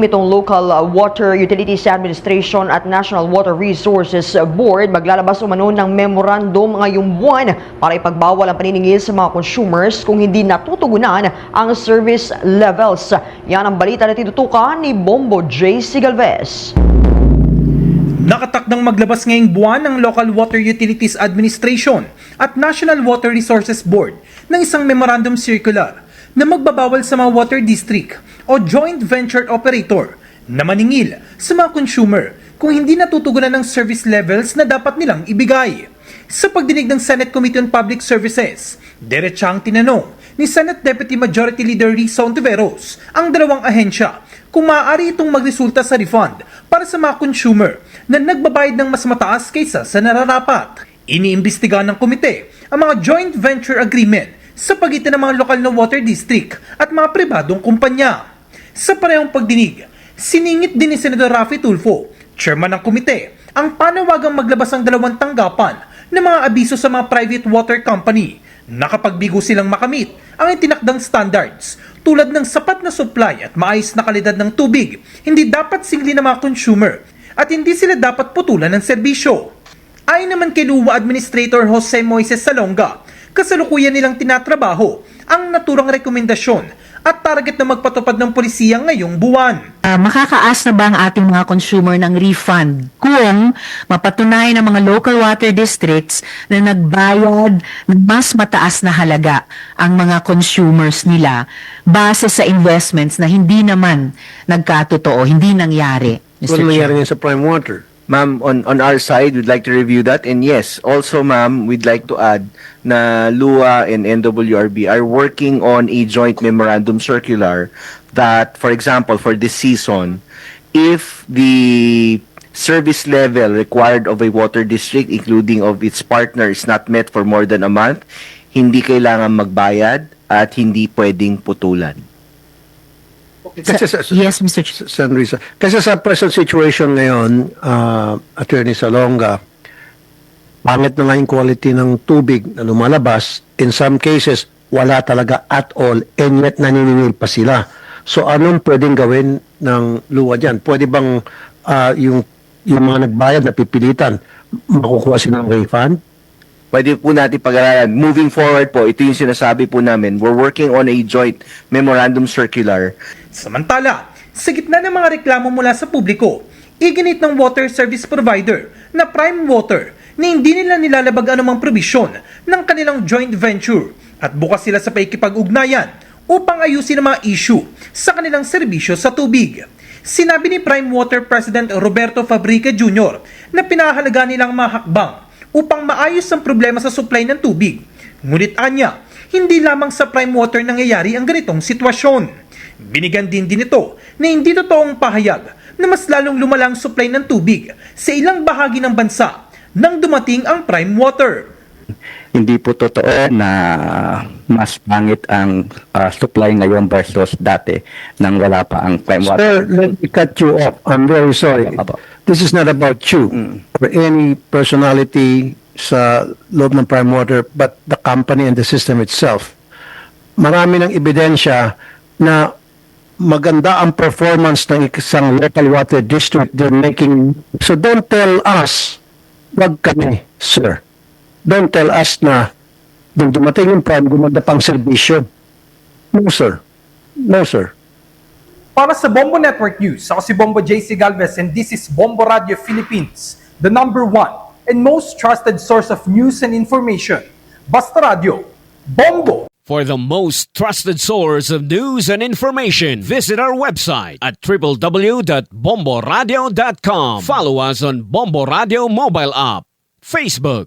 Itong Local uh, Water Utilities Administration at National Water Resources Board maglalabas umano ng memorandum ngayong buwan para ipagbawal ang paniningil sa mga consumers kung hindi natutugunan ang service levels. Yan ang balita na tinutukan ni Bombo J. Sigalvez. Nakatakdang maglabas ngayong buwan ng Local Water Utilities Administration at National Water Resources Board ng isang memorandum circular na magbabawal sa mga water district o joint venture operator na maningil sa mga consumer kung hindi natutugunan ng service levels na dapat nilang ibigay. Sa pagdinig ng Senate Committee on Public Services, diretsang tinanong ni Senate Deputy Majority Leader Risa Ontiveros ang dalawang ahensya kung maaari itong magresulta sa refund para sa mga consumer na nagbabayad ng mas mataas kaysa sa nararapat. Iniimbestigahan ng komite ang mga joint venture agreement sa pagitan ng mga lokal na water district at mga pribadong kumpanya. Sa parehong pagdinig, siningit din ni Senador Rafi Tulfo, chairman ng komite, ang panawagang maglabas ang dalawang tanggapan ng mga abiso sa mga private water company na kapag silang makamit ang itinakdang standards tulad ng sapat na supply at maayos na kalidad ng tubig, hindi dapat singli ng mga consumer at hindi sila dapat putulan ng serbisyo. Ayon naman kay Luwa Administrator Jose Moises Salonga, kasalukuyan nilang tinatrabaho ang naturang rekomendasyon at target na magpatupad ng polisiya ngayong buwan. Ah, makakaas na ba ang ating mga consumer ng refund kung mapatunayan ng mga local water districts na nagbayad ng mas mataas na halaga ang mga consumers nila base sa investments na hindi naman nagkatotoo, hindi nangyari, Mr. Ano nangyari ngayon sa prime water? Ma'am, on, on our side, we'd like to review that. And yes, also ma'am, we'd like to add na LUA and NWRB are working on a joint memorandum circular that, for example, for this season, if the service level required of a water district, including of its partner, is not met for more than a month, hindi kailangan magbayad at hindi pwedeng putulan. Kasi sa, Yes, Mr. Chair. San Risa. Kasi sa present situation ngayon, uh, Attorney Salonga, pangit na nga yung quality ng tubig na lumalabas. In some cases, wala talaga at all and yet naniningil pa sila. So anong pwedeng gawin ng luwa dyan? Pwede bang ah, yung, yung mga nagbayad na pipilitan, makukuha sila ng refund? Pwede po natin pag-aralan. Moving forward po, ito yung sinasabi po namin. We're working on a joint memorandum circular. Samantala, sa gitna ng mga reklamo mula sa publiko, iginit ng water service provider na Prime Water na hindi nila nilalabag anumang probisyon ng kanilang joint venture at bukas sila sa paikipag-ugnayan upang ayusin ang mga issue sa kanilang serbisyo sa tubig. Sinabi ni Prime Water President Roberto Fabrica Jr. na pinahalaga nilang mga hakbang upang maayos ang problema sa supply ng tubig. Ngunit anya, hindi lamang sa prime water nangyayari ang ganitong sitwasyon. Binigyan din din ito na hindi totoong pahayag na mas lalong lumalang supply ng tubig sa ilang bahagi ng bansa nang dumating ang prime water. Hindi po totoo na mas pangit ang ah, supply ngayon versus dati nang wala pa ang prime Sir, water. let me cut you off. I'm very sorry. This is not about you or any personality sa loob ng Prime Water, but the company and the system itself. Marami ng ebidensya na maganda ang performance ng isang local water district they're making. So don't tell us, wag kami, sir. Don't tell us na nung dumating yung prime, gumanda pang serbisyo. No, sir. No, sir. Para sa Bombo Network News, ako si Bombo JC Galvez and this is Bombo Radio Philippines, the number one and most trusted source of news and information. Basta Radio, Bombo! For the most trusted source of news and information, visit our website at www.bomboradio.com. Follow us on Bombo Radio mobile app, Facebook,